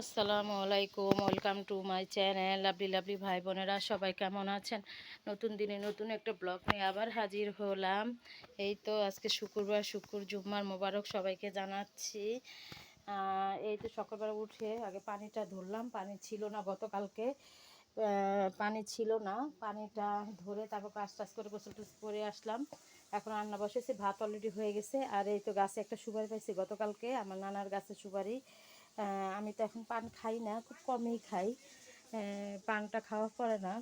আসসালামু আলাইকুম, welcome to my channel lovely lovely ভাই বোনেরা, সবাই কেমন আছেন? নতুন দিনে নতুন একটা ব্লগ নিয়ে আবার হাজির হলাম। এই তো আজকে শুক্রবার, শুক্র জুম্মার মোবারক সবাইকে জানাচ্ছি। এই তো সকালবেলা উঠে আগে পানিটা ধরলাম, পানি ছিল না গতকালকে। পানি ছিল না, পানিটা ধরে তারপর কাজ টাজ করে গোসল টুস করে আসলাম। এখন রান্না বসেছি, ভাত অলরেডি হয়ে গেছে। আর এই তো গাছে একটা সুপারি পাইছি গতকালকে, আমার নানার গাছের সুপারি। আমি তো এখন পান খাই না, খুব কমই খাই। পানটা খাওয়া পড়ে না।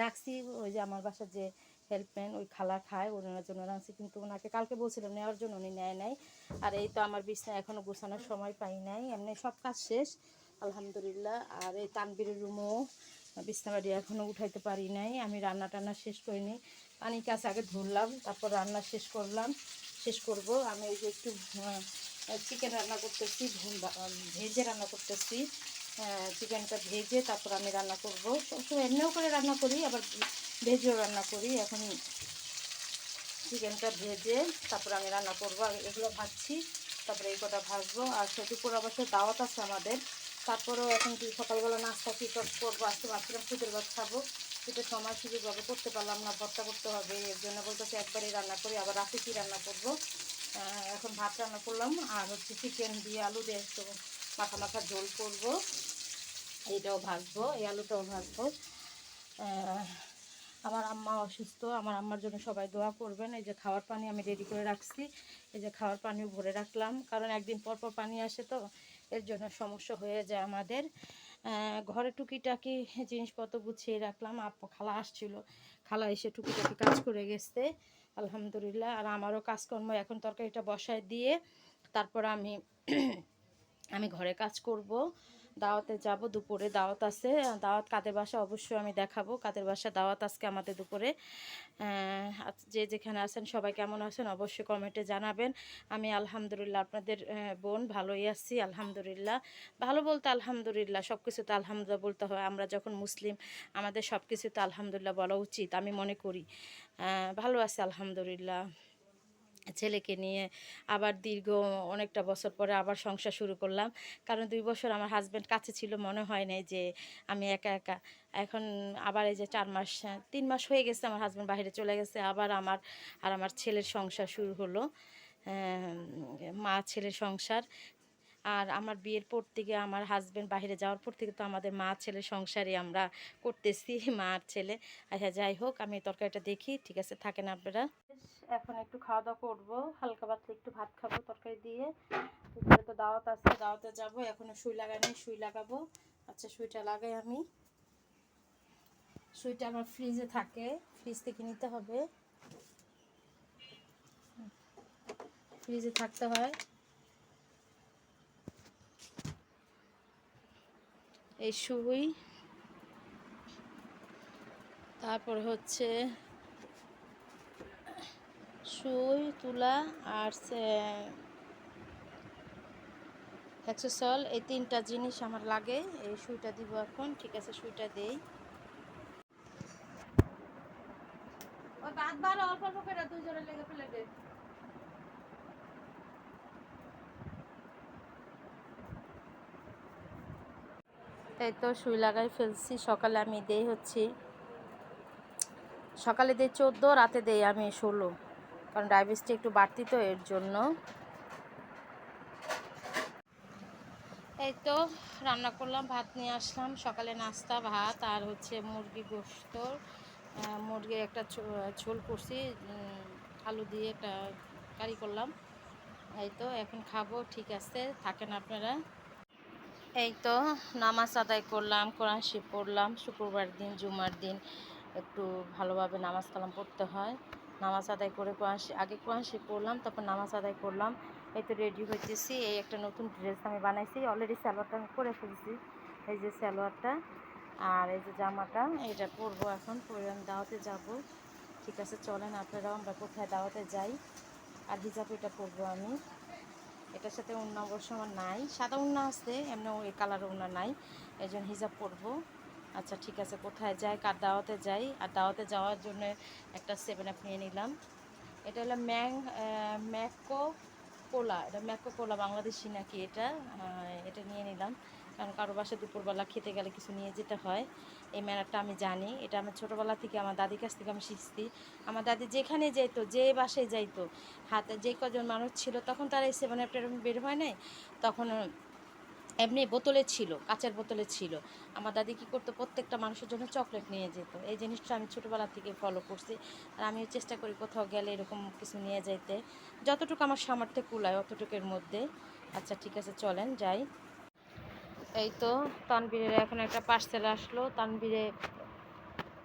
রাখছি ওই যে আমার বাসার যে হেল্পম্যান ওই খালা খায়, ওনার জন্য রাখছি। কিন্তু ওনাকে কালকে বলছিলাম, নেওয়ার জন্য উনি নেয় নাই। আর এই তো আমার বিছনা এখনও গোছানোর সময় পাই নাই। এমনি সব কাজ শেষ, আলহামদুলিল্লাহ। আর এই তানবিরের রুমও বিছনাবাড়ি এখনও উঠাইতে পারি নাই। আমি রান্না টান্না শেষ করিনি। পানি কাজ আগে ধরলাম, তারপর রান্না শেষ করলাম। শেষ করব। আমি ওই যে একটু চিকেন রান্না করতেছি ভেজে রান্না করতেছি। চিকেনটা ভেজে তারপর আমি রান্না করব। সবসময় এমনিও করে রান্না করি, আবার ভেজেও রান্না করি। এখন চিকেনটা ভেজে তারপর আমি রান্না করব। এগুলো ভাজছি, তারপরে এই কটা ভাজবো। আর সে দুপুর অবশ্যই দাওয়াত আছে আমাদের। তারপরেও এখন কি সকালবেলা নাস্তা কি কর- করব? আজকে ভাবছিলাম ফুটের ভাত খাব। সেটা সময় সুযোগভাবে করতে পারলাম না, ভর্তা করতে হবে। এর জন্য বলতেছি একবারই রান্না করি, আবার রাতে কি রান্না করব? এখন ভাত রান্না করলাম, আর হচ্ছে চিকেন দিয়ে আলু দিয়ে একটু মাখা মাখা ঝোল করব। এইটাও ভাজবো, এই আলুটাও ভাজবো। আমার আম্মা অসুস্থ, আমার আম্মার জন্য সবাই দোয়া করবেন। এই যে খাওয়ার পানি আমি রেডি করে রাখছি। এই যে খাওয়ার পানিও ভরে রাখলাম, কারণ একদিন পর পর পানি আসে তো, এর জন্য সমস্যা হয়ে যায় আমাদের। ঘরে টুকিটাকি জিনিসপত্র গুছিয়ে রাখলাম আপ খালা আসছিল, খালা এসে টুকিটাকি কাজ করে গেছে। আলহামদুলিল্লাহ। আর আমারও কাজকর্ম এখন তরকারিটা বসায় দিয়ে তারপর আমি আমি ঘরে কাজ করব। দাওয়াতে যাব, দুপুরে দাওয়াত আছে। দাওয়াত কাদের বাসা অবশ্যই আমি দেখাবো। কাদের বাসা দাওয়াত আজকে আমাদের দুপুরে। যে যেখানে আছেন, সবাই কেমন আছেন অবশ্যই কমেন্টে জানাবেন। আমি আলহামদুলিল্লাহ আপনাদের বোন ভালোই আছি, আলহামদুলিল্লাহ। ভালো বলতে আলহামদুলিল্লাহ সব কিছুতে আলহামদুলিল্লাহ বলতে হয়। আমরা যখন মুসলিম, আমাদের সব কিছুতে আলহামদুলিল্লাহ বলা উচিত, আমি মনে করি। ভালো আছি, আলহামদুলিল্লাহ। ছেলেকে নিয়ে আবার দীর্ঘ অনেকটা বছর পরে আবার সংসার শুরু করলাম। কারণ দুই বছর আমার হাজব্যান্ড কাছে ছিল, মনে হয় নাই যে আমি একা একা। এখন আবার এই যে চার মাস, তিন মাস হয়ে গেছে আমার হাজব্যান্ড বাইরে চলে গেছে, আবার আমার আর আমার ছেলের সংসার শুরু হলো। মা ছেলের সংসার। আর আমার বিয়ের পর থেকে আমার হাজব্যান্ড বাইরে যাওয়ার পর থেকে তো আমাদের মা ছেলে সংসারে আমরা করতেছি, মা আর ছেলে। আচ্ছা যাই হোক, আমি তরকারিটা দেখি, ঠিক আছে? থাকেন আপনারা? এখন একটু খাওয়া দাওয়া করব, হালকা পাতলা একটু ভাত খাব, তরকারি দিয়ে। দুপুরে তো দাওয়াত আছে, দাওয়াতে যাব, এখনও সুই লাগাই নাই, সুই লাগাবো। আচ্ছা সুইটা লাগাই আমি। সুইটা আমার ফ্রিজে থাকে, ফ্রিজ থেকে নিতে হবে। ফ্রিজে থাকতে হয়। এই সুই। তারপর হচ্ছে সুই তুলা আর এক্সেসল এই তিনটা জিনিস আমার লাগে। এই সুইটা দিব এখন। ঠিক আছে সুইটা দেই। ওই বাদ বার অল্প অল্প করে দুজনে লেগে প্লেটে এই তো সুই লাগাই ফেলছি। সকালে আমি দেই হচ্ছি সকালে দেই চোদ্দ রাতে দেই আমি ষোলো। কারণ ডায়াবেটিসটা একটু বাড়তি তো এর জন্য। এই তো রান্না করলাম, ভাত নিয়ে আসলাম। সকালে নাস্তা, ভাত আর হচ্ছে মুরগি গোস্ত। মুরগির একটা ঝোল করছি আলু দিয়ে একটা কারি করলাম। এই তো এখন খাব, ঠিক আছে, থাকেন আপনারা। এই তো নামাজ আদায় করলাম, কোরআন শিব পড়লাম। শুক্রবার দিন, জুমার দিন একটু ভালোভাবে নামাজ কালাম পড়তে হয়। নামাজ আদায় করে কোরআন আগে কোরআন শিব পড়লাম, তারপর নামাজ আদায় করলাম। এই তো রেডি হইতেছি। এই একটা নতুন ড্রেস আমি বানাইছি। অলরেডি সালোয়ারটা আমি করে ফেলছি। এই যে সালোয়ারটা আর এই যে জামাটা, এটা পরবো এখন। পরে আমি দাওয়াতে যাব। ঠিক আছে, চলেন আপনারাও, আমরা কোথায় দাওয়াতে যাই। আর হিজাব এটা পরবো আমি। এটার সাথে উন্না অবশ্য আমার নাই। সাদা উন্না আছে এমনি ওই কালার উন্না নাই। এই জন্য হিজাব পরবো। আচ্ছা ঠিক আছে, কোথায় যাই, কার দাওয়াতে যাই? আর দাওয়াতে যাওয়ার জন্য একটা সেভেন আপ নিয়ে নিলাম। এটা হলো ম্যাং ম্যাকো কোলা এটা ম্যাকো কোলা বাংলাদেশি নাকি এটা? এটা নিয়ে নিলাম। কারণ কারও বাসায় দুপুরবেলা খেতে গেলে কিছু নিয়ে যেতে হয়। এই ম্যানারটা আমি জানি। এটা আমার ছোটোবেলা থেকে, আমার দাদির কাছ থেকে আমি শিখছি। আমার দাদি যেখানে যাইতো, যে বাসায় যাইতো, হাতে যে কজন মানুষ ছিল, তখন তারা এই সেভেন আপটা বের হয় নাই? তখন এমনি বোতলে ছিল, কাঁচের বোতলে ছিল। আমার দাদি কী করতো, প্রত্যেকটা মানুষের জন্য চকলেট নিয়ে যেত। এই জিনিসটা আমি ছোটোবেলা থেকে ফলো করছি। আর আমিও চেষ্টা করি কোথাও গেলে এরকম কিছু নিয়ে যাইতে। যতটুকু আমার সামর্থ্যে কুলায়, অতটুকুর মধ্যে। আচ্ছা ঠিক আছে, চলেন, যাই। এই তো তানবীরের এখন একটা পার্সেল আসলো। তানবীরে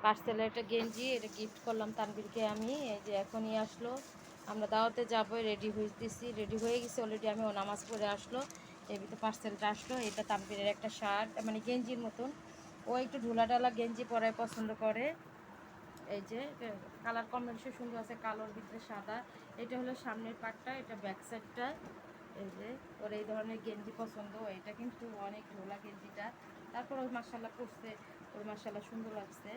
পার্সেলে একটা গেঞ্জি, এটা গিফট করলাম তানবীরকে আমি। এই যে এখনই আসলো। আমরা দাওয়াতে যাব রেডি হইতেছি। রেডি হয়ে গেছি অলরেডি আমি ও নামাজ পড়ে আসলো। ভিতরে পার্সেলটা আসলো। এটা তানবীরের একটা শার্ট মানে গেঞ্জির মতন। ও একটু ঢোলা ঢালা গেঞ্জি পরায় পছন্দ করে। এই যে কালার কম্বিনেশন সুন্দর আছে, কালোর ভিতরে সাদা। এটা হলো সামনের পাটটা, এটা ব্যাক সাইডটা এই যে, ওর এই ধরনের গেঞ্জি পছন্দ। এটা কিন্তু অনেক ঢোলা গেঞ্জিটা। তারপর ওই মাসাল্লাহ পরছে, ওর মাসাল্লাহ সুন্দর লাগছে।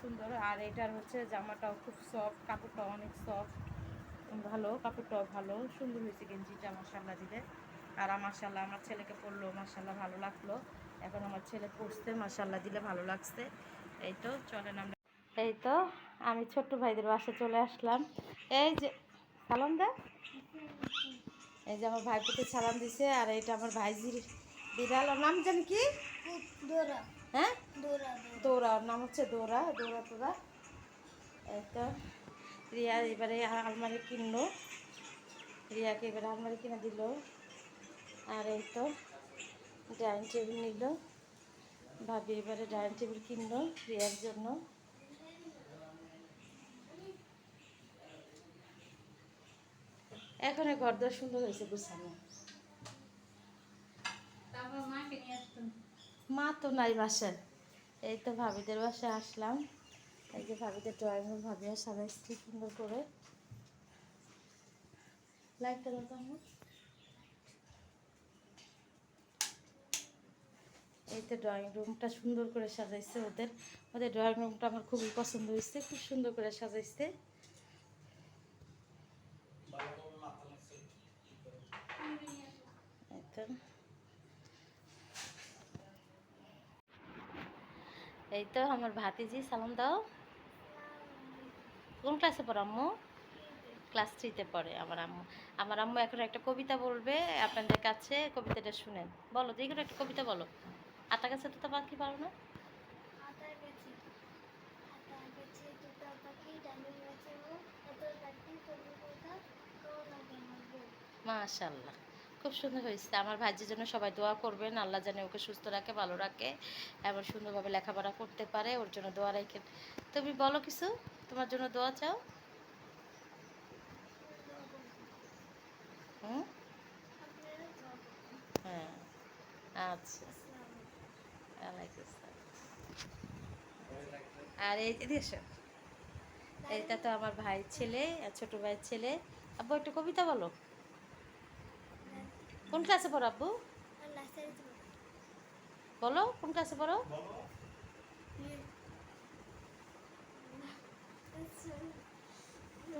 সুন্দর। আর এটার হচ্ছে জামাটাও খুব সফট কাপড়টাও অনেক সফট ভালো, কাপড়টাও ভালো। সুন্দর হয়েছে গেঞ্জিটা মাসাল্লাহ দিলে। আর মাসাল্লাহ আমার ছেলেকে পড়ল মাসাল্লাহ ভালো লাগল। এখন আমার ছেলে পড়ছে মাসাল্লাহ দিলে ভালো লাগছে। এই তো চলেন আমরা। এই তো আমি ছোট্ট ভাইদের বাসে চলে আসলাম। এই যে সালাম দা। এই যে আমার ভাইপোতে সালাম দিছে আর এটা আমার ভাইজির বিড়াল। ওর নাম জানি কি? হ্যাঁ? দৌড়া ওর নাম হচ্ছে দৌড়া দৌড়া তোরা। এই তো রিয়া এবারে আলমারি কিনলো। রিয়াকে এবারে আলমারি কিনে দিল। আর এই তো ডাইনিং টেবিল নিল। ভাবি এবারে ডাইনিং টেবিল কিনলো রিয়ার জন্য। এখন ঘরদোর সুন্দর হয়েছে গুছানো। মা তো নাই বাসায়। এই তো ভাবিদের বাসায় আসলাম। এই যে ভাবিদের ড্রয়িং রুম ভাবিয়া সাজাইছি সুন্দর করে। লাইটটা দাও তো আমার। এই তো ড্রয়িং রুমটা সুন্দর করে সাজাইছে ওদের। ওদের ড্রয়িং রুমটা আমার খুবই পছন্দ হয়েছে, খুব সুন্দর করে সাজাইছে। এই তো। আমার ভাতিজি, সালাম দাও। কোন ক্লাসে পড়ো আম্মু? ক্লাস থ্রিতে পড়ে আমার আম্মু। আমার আম্মু এখন একটা কবিতা বলবে, আপনাদের কাছে কবিতাটা শুনেন। বলো, যে একটা কবিতা বলো। আটা পারো গেছে এত পাখি লাগে না মাশাল্লাহ খুব সুন্দর হয়েছে। আমার ভাইজির জন্য সবাই দোয়া করবেন আল্লাহ জানে ওকে সুস্থ রাখে ভালো রাখে এমন সুন্দরভাবে লেখাপড়া করতে পারে ওর জন্য দোয়া রেখে তুমি বলো কিছু? তোমার জন্য দোয়া চাও? হুম? হ্যাঁ আচ্ছা। আর এই এদিকে। এইটা তো আমার ভাই ছেলে ছোট ভাইয়ের ছেলে। আব্বু, একটা কবিতা বলো। কোন ক্লাসে পড়ো আব্বু? বলো, কোন ক্লাসে পড়ো?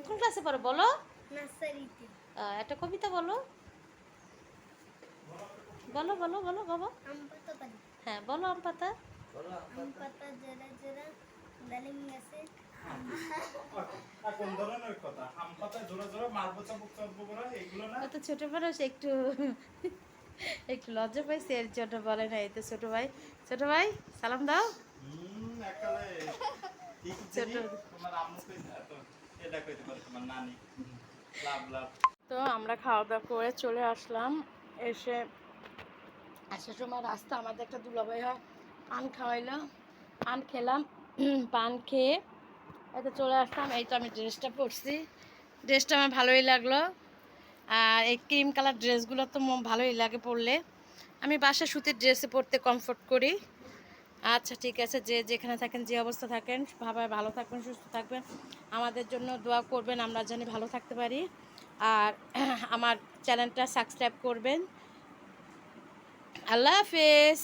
কোন ক্লাসে পড়ো, বলো। একটা কবিতা বলো। বলো বলো বলো বাবা হ্যাঁ বলো আম পাতা। আম পাতা। জরা জরা ডালিম গেছে ছোট মানুষ একটু একটু লজ্জা পাইছে এর জন্য বলে না এই তো ছোট ভাই। ছোট ভাই সালাম দাও। হুম একালে ঠিক ছোট। তোমার আম্মু কইছে তো এটা কইতে পারে তোমার নানি। লাভ লাভ। তো আমরা খাওয়া দাওয়া করে চলে আসলাম। এসে আসার সময় রাস্তা আমাদের একটা দুলাভাই হয়, পান খাওয়াইলো। পান খেলাম পান খেয়ে এতে চলে আসলাম। এই তো আমি ড্রেসটা পরছি। ড্রেসটা আমার ভালোই লাগল। আর এই ক্রিম কালার ড্রেসগুলো তো ভালোই লাগে পরলে। আমি বাসা সুতির ড্রেসে পরতে কমফোর্ট করি। আচ্ছা ঠিক আছে, যে যেখানে থাকেন, যে অবস্থা থাকেন ভাবে ভালো থাকবেন, সুস্থ থাকবেন। আমাদের জন্য দোয়া করবেন, আমরা জানি ভালো থাকতে পারি। আর আমার চ্যানেলটা সাবস্ক্রাইব করবেন। আল্লাহ হাফেজ